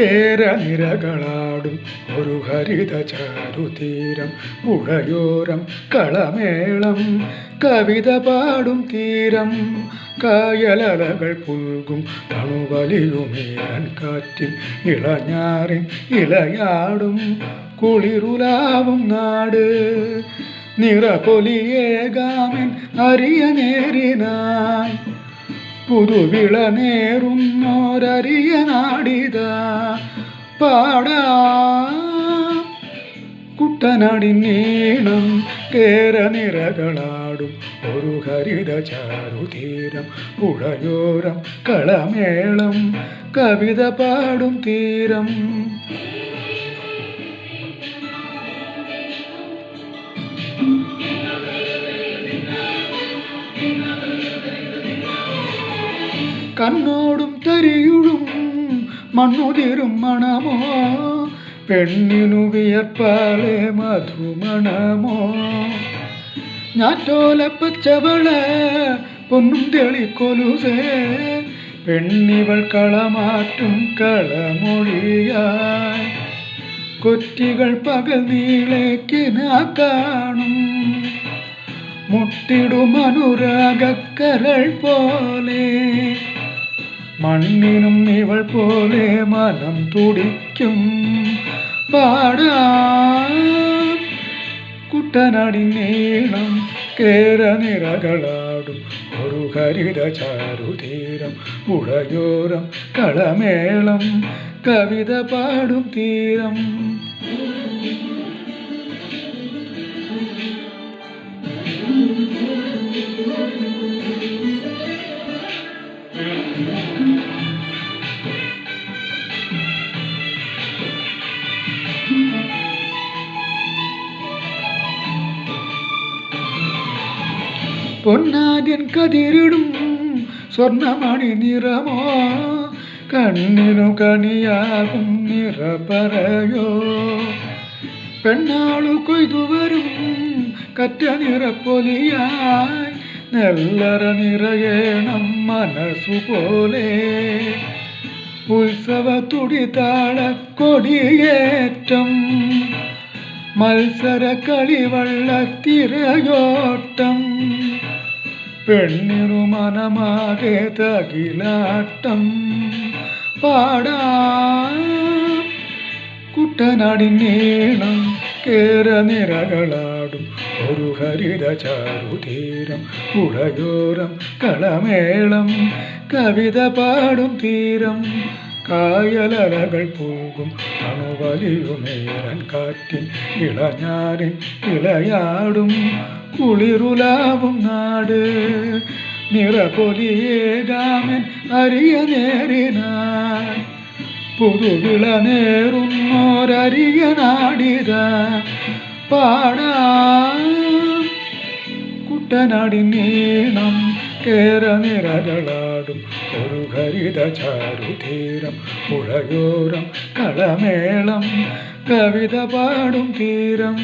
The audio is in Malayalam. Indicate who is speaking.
Speaker 1: കേരനിരകളാടും ഒരു ഹരിത ചാരുതീരം പുഴയോരം കളമേളം കവിത പാടും തീരം. കായലകൾ പുൽകും തണുവലിയുമേറൻ കാറ്റിൽ ഇളഞ്ഞാറിൻ ഇളയാടും കുളിരുലാവും നാട്. നിറപൊലിയേകാമൻ അരിയ നേരിനായി പുതുവിള നേറുന്നോരറിയ നാടിത. പാടാ. കുട്ടനാടി നീണം കേരനിരകളാടും ഒരു ഹരിത ചാരുതീരം പുഴയോരം കളമേളം. കവിത പാടും തീരം. കണ്ണോടും തരിയുഴും മണ്ണുതിരും മണമോ? പെണ്ണിനു വിയർപ്പാലെ മധുമണമോ? ഞാറ്റോല പച്ചവള പൊന്നും തെളിക്കൊലുസേ? പെണ്ണിവൾ കളമാറ്റും കളമൊഴിയായി. കൊറ്റികൾ പകൽ നീളേക്കിന കാണും. മുട്ടിടും അനുരാഗക്കരൾ പോലെ മണ്ണിനും ഇവൾ പോലെ മനം തുടിക്കും. പാടാ. കുട്ടനാടി നീളം കേരനിരകളാടും ഒരു ഹരിത ചാരുതീരം പുഴയോരം കളമേളം. കവിത പാടും തീരം. പൊന്നാദ്യൻ കതിരിടും സ്വർണ്ണമണി നിറമോ കണ്ണിനു കണിയാകും നിറ പറയോ പെണ്ണാളു കൊയ്തു വരും കറ്റ നിറപ്പൊലിയായി നെല്ലറ നിറയേണം മനസ്സുപോലെ ഉത്സവ തുടിതാള കൊടിയേറ്റം മത്സര കളിവള്ളത്തിരയോട്ടം പെണ്ണിനു മനമാകെ തകിലാട്ടം പാടാ. കുട്ടനാടി നീണം കേര കേരനിരകളാടും ഒരു ഹരിത ചാരുതീരം ഉടയോരം കളമേളം. കവിത പാടും തീരം കായലലകൾ പോകും. അണുവലിയുമേരൻ കാറ്റിൽ ഇളഞ്ഞാറിൻ ഇളയാടും. കുളിരുലാവും നാട്. നിറപൊലിയേകാമൻ അരിയ നേരിനാൻ പുതുവിള നേറുന്നോരരിയ നാടിത പാടാ കുട്ടനാടി നീണം കേരനിരകളാടും ഒരു ഹരിത ചാരുതീരം പുഴയോരം കളമേളം. കവിത പാടും തീരം.